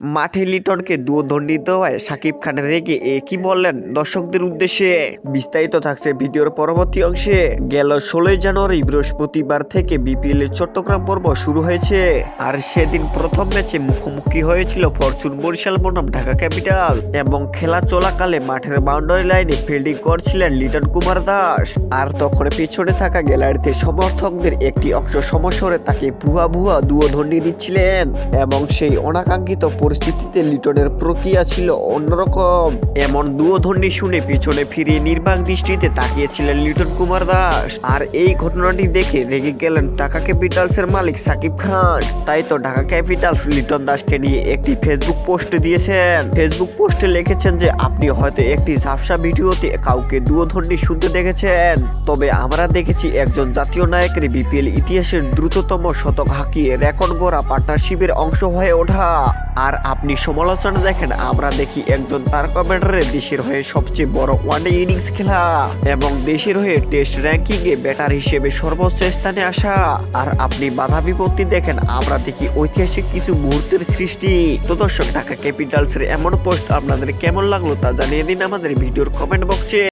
মাঠে লিটনকে দুধন্ডি দেওয়ায় সাকিব খান রেগে এ কি বললেন দর্শকদের উদ্দেশ্যে? বিস্তারিত থাকছে ভিডিওর পরবর্তী অংশে। গেল ষোলোই জানুয়ারি বৃহস্পতিবার থেকে বিপিএল এর চট্টগ্রাম পর্ব শুরু হয়েছে। আর সেদিন প্রথম ম্যাচে মুখোমুখি হয়েছিল ফরচুন বরিশাল বনাম ঢাকা ক্যাপিটাল এবং খেলা চলাকালে মাঠের বাউন্ডারি লাইনে ফিল্ডিং করছিলেন লিটন কুমার দাস। আর তখন পিছনে থাকা গ্যালারিতে সমর্থকদের একটি অংশ সমস্যরে তাকে ভুয়া ভুয়া দুয়োধন্ডি দিচ্ছিলেন এবং সেই অনাকাঙ্ক্ষিত পরিস্থিতিতে লিটনের প্রক্রিয়া ছিল অন্যরকম। এমন দুয়োধন্ডি শুনে পিছনে ফিরিয়ে নির্বাক দৃষ্টিতে তাকিয়েছিলেন লিটন কুমার দাস। আর এই ঘটনাটি দেখে রেগে গেলেন ঢাকা ক্যাপিটালসের মালিক সাকিব খান। তাই তো ঢাকা ক্যাপিটালস লিটন দাসকে নিয়ে একটি ফেসবুক পোস্ট দিয়েছেন। ফেসবুক পোস্টে লিখেছেন যে, আপনি হয়তো একটি ঝাপসা ভিডিওতে কাউকে দুয়োধন্ডি শুনতে দেখেছেন। তবে আমরা দেখেছি একজন জাতীয় নায়কের বিপিএল ইতিহাসের দ্রুততম শতক হাঁকিয়ে রেকর্ড গড়া পার্টনারশিপের অংশ হয়ে ওঠা। আর আপনি সমালোচনা দেখেন, আমরা দেখি একজন তারকা ব্যাটারের দেশের হয়ে সবচেয়ে বড় ওয়ানডে ইনিংস খেলা এবং দেশের হয়ে টেস্ট র্যাঙ্কিং এ ব্যাটার হিসেবে সর্বোচ্চ স্থানে আসা। আর আপনি বাধা বিপত্তি দেখেন, আমরা দেখি ঐতিহাসিক কিছু মুহূর্তের সৃষ্টি। তো দর্শক, ঢাকা ক্যাপিটালস এর এমন পোস্ট আপনাদের কেমন লাগল তা জানিয়ে দিন আমাদের ভিডিওর কমেন্ট বক্সে